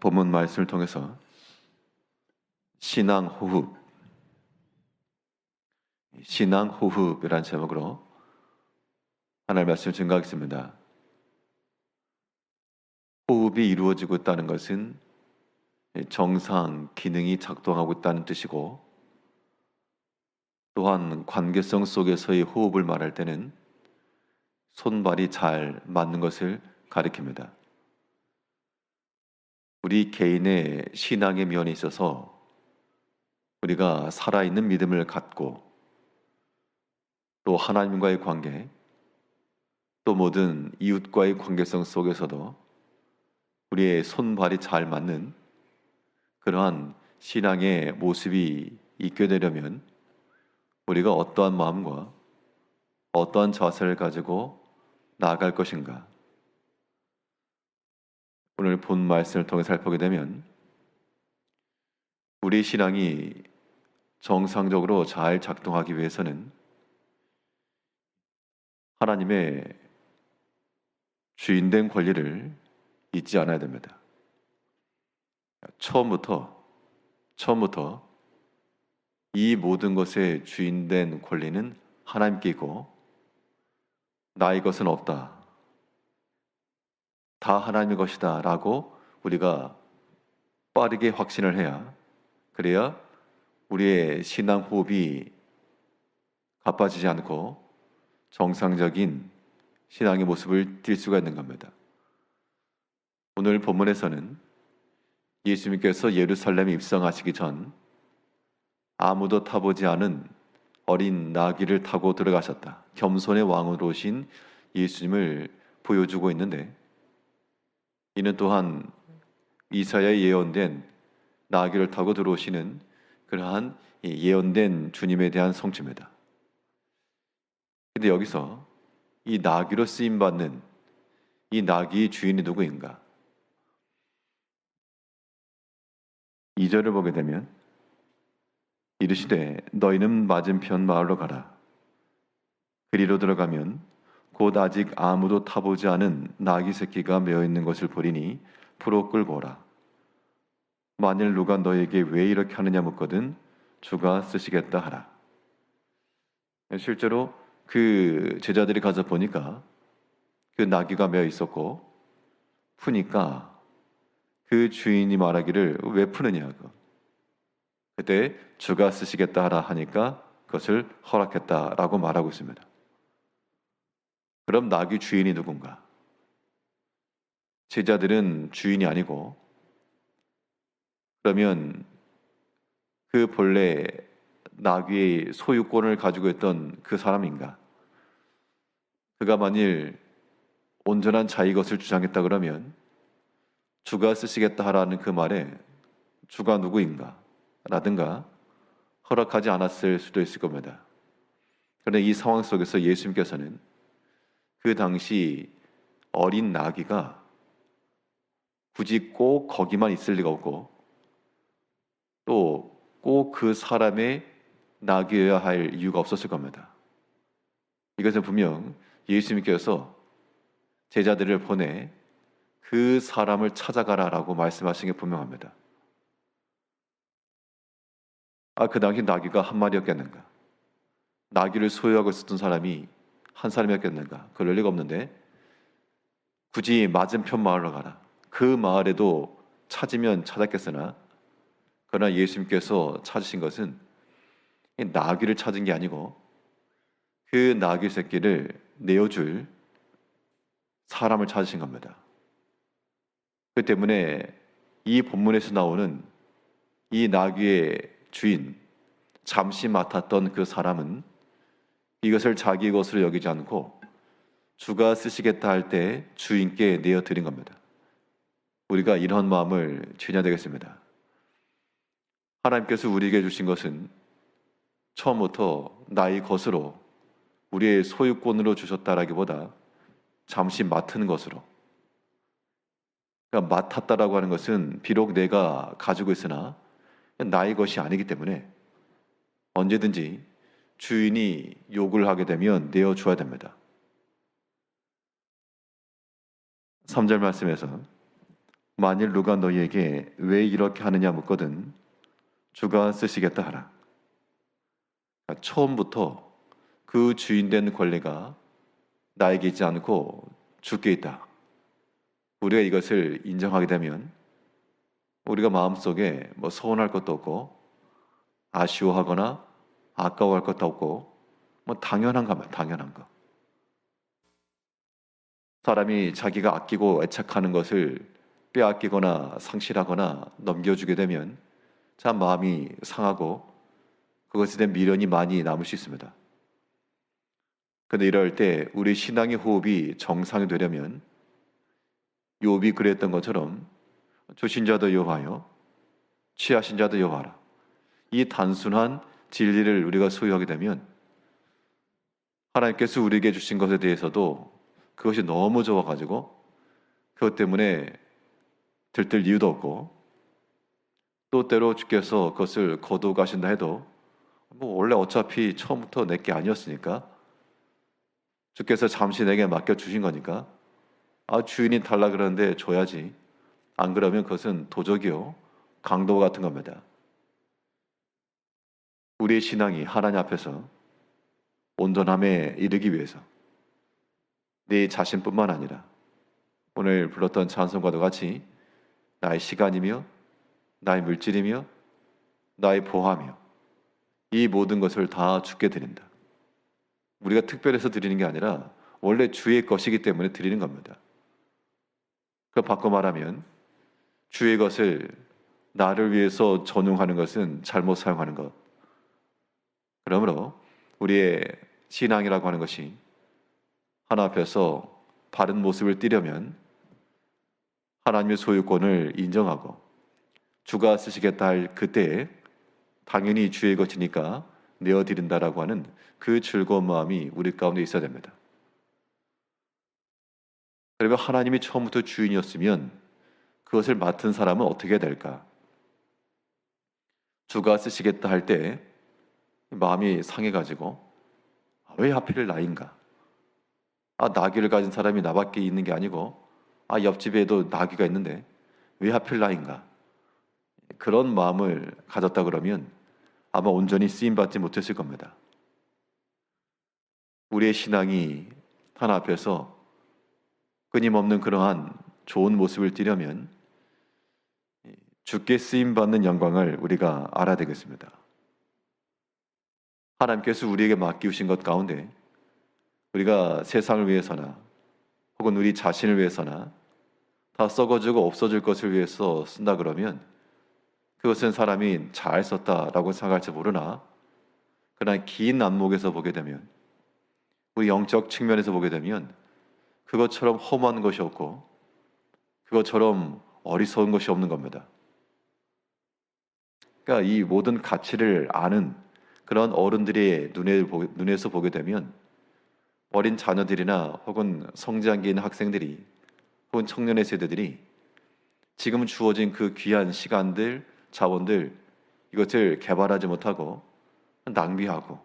본문 말씀을 통해서 신앙 호흡, 신앙 호흡이라는 제목으로 하나님 말씀 증거하겠습니다. 호흡이 이루어지고 있다는 것은 정상 기능이 작동하고 있다는 뜻이고 또한 관계성 속에서의 호흡을 말할 때는 손발이 잘 맞는 것을 가리킵니다. 우리 개인의 신앙의 면에 있어서 우리가 살아있는 믿음을 갖고 또 하나님과의 관계 또 모든 이웃과의 관계성 속에서도 우리의 손발이 잘 맞는 그러한 신앙의 모습이 있게 되려면 우리가 어떠한 마음과 어떠한 자세를 가지고 나아갈 것인가? 오늘 본 말씀을 통해 살펴보게 되면 우리 신앙이 정상적으로 잘 작동하기 위해서는 하나님의 주인된 권리를 잊지 않아야 됩니다. 처음부터 처음부터 이 모든 것의 주인된 권리는 하나님께 있고 나의 것은 없다. 다 하나님의 것이다. 라고 우리가 빠르게 확신을 해야 그래야 우리의 신앙 호흡이 가빠지지 않고 정상적인 신앙의 모습을 띌 수가 있는 겁니다. 오늘 본문에서는 예수님께서 예루살렘에 입성하시기 전 아무도 타보지 않은 어린 나귀를 타고 들어가셨다. 겸손의 왕으로 오신 예수님을 보여주고 있는데 이는 또한 이사야에 예언된 나귀를 타고 들어오시는 그러한 예언된 주님에 대한 성취입니다. 근데 여기서 이 나귀로 쓰임 받는 이 나귀의 주인이 누구인가? 2절을 보게 되면 이르시되 너희는 맞은편 마을로 가라. 그리로 들어가면 곧 아직 아무도 타보지 않은 나귀 새끼가 메어 있는 것을 보리니 풀어 끌고 오라. 만일 누가 너에게 왜 이렇게 하느냐 묻거든 주가 쓰시겠다 하라. 실제로 그 제자들이 가서 보니까 그 나귀가 메어 있었고 푸니까 그 주인이 말하기를 왜 푸느냐고. 그때 주가 쓰시겠다 하라 하니까 그것을 허락했다라고 말하고 있습니다. 그럼 나귀 주인이 누군가? 제자들은 주인이 아니고 그러면 그 본래 나귀의 소유권을 가지고 있던 그 사람인가? 그가 만일 온전한 자의 것을 주장했다 그러면 주가 쓰시겠다 하라는 그 말에 주가 누구인가? 라든가 허락하지 않았을 수도 있을 겁니다. 그런데 이 상황 속에서 예수님께서는 그 당시 어린 나귀가 굳이 꼭 거기만 있을 리가 없고 또 꼭 그 사람의 나귀여야 할 이유가 없었을 겁니다. 이것은 분명 예수님께서 제자들을 보내 그 사람을 찾아가라 라고 말씀하신 게 분명합니다. 아, 그 당시 나귀가 한 마리였겠는가? 나귀를 소유하고 있었던 사람이 한 사람이었겠는가? 그럴 리가 없는데 굳이 맞은편 마을로 가라. 그 마을에도 찾으면 찾았겠으나 그러나 예수님께서 찾으신 것은 나귀를 찾은 게 아니고 그 나귀 새끼를 내어줄 사람을 찾으신 겁니다. 그 때문에 이 본문에서 나오는 이 나귀의 주인, 잠시 맡았던 그 사람은 이것을 자기 것으로 여기지 않고 주가 쓰시겠다 할 때 주인께 내어 드린 겁니다. 우리가 이런 마음을 지녀야 되겠습니다. 하나님께서 우리에게 주신 것은 처음부터 나의 것으로 우리의 소유권으로 주셨다라기보다 잠시 맡은 것으로 그러니까 맡았다라고 하는 것은 비록 내가 가지고 있으나 나의 것이 아니기 때문에 언제든지 주인이 욕을 하게 되면 내어 줘야 됩니다. 3절 말씀에서 만일 누가 너희에게 왜 이렇게 하느냐 묻거든 주가 쓰시겠다 하라. 그러니까 처음부터 그 주인된 권리가 나에게 있지 않고 주께 있다. 우리가 이것을 인정하게 되면 우리가 마음속에 뭐 서운할 것도 없고 아쉬워하거나 아까워할 것도 없고 뭐 당연한 거면 당연한 거. 사람이 자기가 아끼고 애착하는 것을 빼앗기거나 상실하거나 넘겨주게 되면 참 마음이 상하고 그것에 대한 미련이 많이 남을 수 있습니다. 근데 이럴 때 우리 신앙의 호흡이 정상이 되려면 욥이 그랬던 것처럼 주신 자도 여호와여 취하신 자도 여호와라. 이 단순한 진리를 우리가 소유하게 되면 하나님께서 우리에게 주신 것에 대해서도 그것이 너무 좋아가지고 그것 때문에 들뜰 이유도 없고 또 때로 주께서 그것을 거두어 가신다 해도 뭐 원래 어차피 처음부터 내 게 아니었으니까 주께서 잠시 내게 맡겨 주신 거니까 아 주인이 달라 그러는데 줘야지 안 그러면 그것은 도적이요 강도 같은 겁니다. 우리의 신앙이 하나님 앞에서 온전함에 이르기 위해서 내 자신뿐만 아니라 오늘 불렀던 찬송과도 같이 나의 시간이며 나의 물질이며 나의 보화며 이 모든 것을 다 주께 드린다. 우리가 특별해서 드리는 게 아니라 원래 주의 것이기 때문에 드리는 겁니다. 그 바꿔 말하면 주의 것을 나를 위해서 전용하는 것은 잘못 사용하는 것. 그러므로 우리의 신앙이라고 하는 것이 하나 앞에서 바른 모습을 띠려면 하나님의 소유권을 인정하고 주가 쓰시겠다 할 그때에 당연히 주의 것이니까 내어드린다라고 하는 그 즐거운 마음이 우리 가운데 있어야 됩니다. 그러면 하나님이 처음부터 주인이었으면 그것을 맡은 사람은 어떻게 될까? 주가 쓰시겠다 할 때 마음이 상해가지고 아, 왜 하필 나인가? 아 나귀를 가진 사람이 나밖에 있는 게 아니고 아 옆집에도 나귀가 있는데 왜 하필 나인가? 그런 마음을 가졌다 그러면 아마 온전히 쓰임 받지 못했을 겁니다. 우리의 신앙이 하나 앞에서 끊임없는 그러한 좋은 모습을 띠려면 주께 쓰임 받는 영광을 우리가 알아야 되겠습니다. 하나님께서 우리에게 맡기우신 것 가운데 우리가 세상을 위해서나 혹은 우리 자신을 위해서나 다 썩어지고 없어질 것을 위해서 쓴다 그러면 그것은 사람이 잘 썼다라고 생각할지 모르나 그러나 긴 안목에서 보게 되면 우리 영적 측면에서 보게 되면 그것처럼 험한 것이 없고 그것처럼 어리석은 것이 없는 겁니다. 그러니까 이 모든 가치를 아는 그런 어른들의 눈에 눈에서 보게 되면 어린 자녀들이나 혹은 성장기 있는 학생들이 혹은 청년의 세대들이 지금 주어진 그 귀한 시간들, 자원들 이것을 개발하지 못하고 낭비하고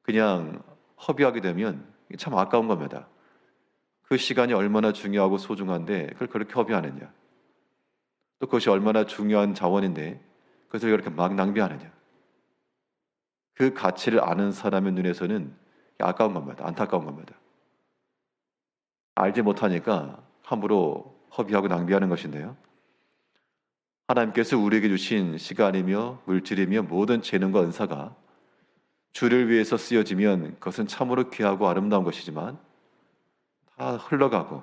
그냥 허비하게 되면 참 아까운 겁니다. 그 시간이 얼마나 중요하고 소중한데 그걸 그렇게 허비하느냐? 또 그것이 얼마나 중요한 자원인데 그것을 그렇게 막 낭비하느냐? 그 가치를 아는 사람의 눈에서는 아까운 겁니다. 안타까운 겁니다. 알지 못하니까 함부로 허비하고 낭비하는 것인데요. 하나님께서 우리에게 주신 시간이며 물질이며 모든 재능과 은사가 주를 위해서 쓰여지면 그것은 참으로 귀하고 아름다운 것이지만 다 흘러가고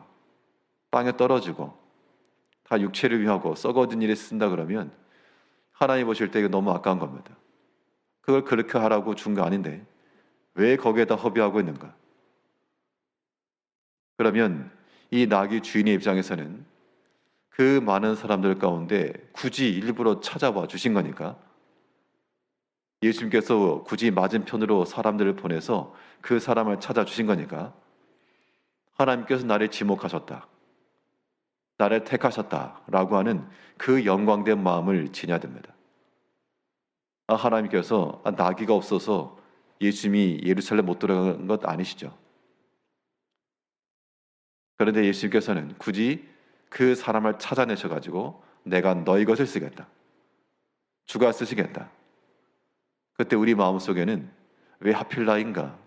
땅에 떨어지고 다 육체를 위하고 썩어진 일에 쓴다 그러면 하나님 보실 때 이거 너무 아까운 겁니다. 그걸 그렇게 하라고 준 거 아닌데 왜 거기에다 허비하고 있는가? 그러면 이 낙이 주인의 입장에서는 그 많은 사람들 가운데 굳이 일부러 찾아와 주신 거니까 예수님께서 굳이 맞은편으로 사람들을 보내서 그 사람을 찾아주신 거니까 하나님께서 나를 지목하셨다. 나를 택하셨다 라고 하는 그 영광된 마음을 지녀야 됩니다. 아, 하나님께서 아, 나귀가 없어서 예수님이 예루살렘 못 들어간 것 아니시죠? 그런데 예수님께서는 굳이 그 사람을 찾아내셔 가지고 내가 너희 것을 쓰겠다. 주가 쓰시겠다. 그때 우리 마음 속에는 왜 하필 나인가?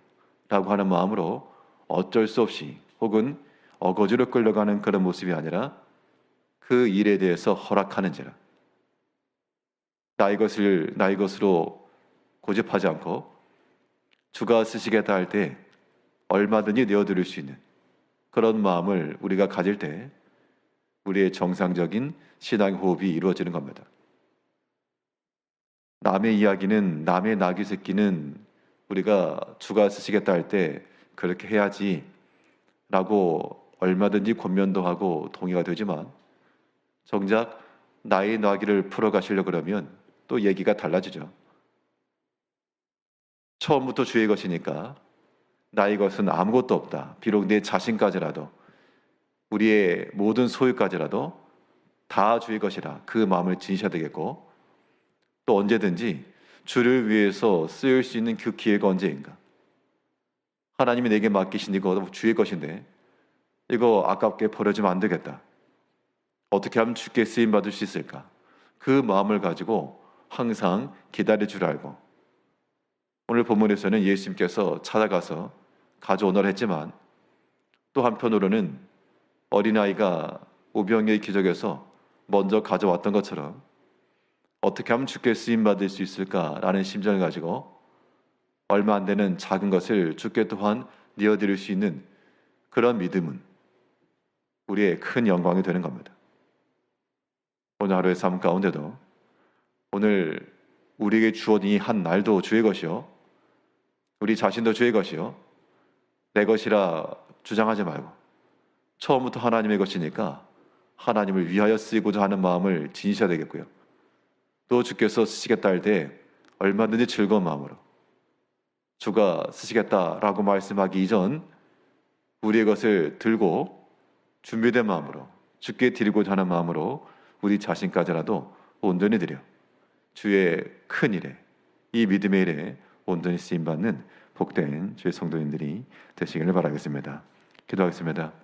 라고 하는 마음으로 어쩔 수 없이 혹은 어거지로 끌려가는 그런 모습이 아니라 그 일에 대해서 허락하는지라. 나의 것을 나의 것으로 고집하지 않고 주가 쓰시겠다 할 때 얼마든지 내어드릴 수 있는 그런 마음을 우리가 가질 때 우리의 정상적인 신앙 호흡이 이루어지는 겁니다. 남의 이야기는 남의 나귀 새끼는 우리가 주가 쓰시겠다 할 때 그렇게 해야지 라고 얼마든지 권면도 하고 동의가 되지만 정작 나의 나귀를 풀어 가시려 그러면 또 얘기가 달라지죠. 처음부터 주의 것이니까 나의 것은 아무것도 없다. 비록 내 자신까지라도 우리의 모든 소유까지라도 다 주의 것이라 그 마음을 지니셔야 되겠고 또 언제든지 주를 위해서 쓰일 수 있는 그 기회가 언제인가? 하나님이 내게 맡기신 이거 주의 것인데 이거 아깝게 버려지면 안 되겠다. 어떻게 하면 주께 쓰임 받을 수 있을까? 그 마음을 가지고 항상 기다릴 줄 알고 오늘 본문에서는 예수님께서 찾아가서 가져오너라 했지만 또 한편으로는 어린아이가 오병이의 기적에서 먼저 가져왔던 것처럼 어떻게 하면 주께 쓰임 받을 수 있을까라는 심정을 가지고 얼마 안 되는 작은 것을 주께 또한 내어드릴 수 있는 그런 믿음은 우리의 큰 영광이 되는 겁니다. 오늘 하루의 삶 가운데도 오늘 우리에게 주어진 이한 날도 주의 것이요. 우리 자신도 주의 것이요. 내 것이라 주장하지 말고 처음부터 하나님의 것이니까 하나님을 위하여 쓰이고자 하는 마음을 지니셔야 되겠고요. 또 주께서 쓰시겠다 할 때 얼마든지 즐거운 마음으로 주가 쓰시겠다라고 말씀하기 이전 우리의 것을 들고 준비된 마음으로 주께 드리고자 하는 마음으로 우리 자신까지라도 온전히 드려 주의 큰 일에 이 믿음의 일에 온전히 쓰임 받는 복된 주의 성도님들이 되시기를 바라겠습니다. 기도하겠습니다.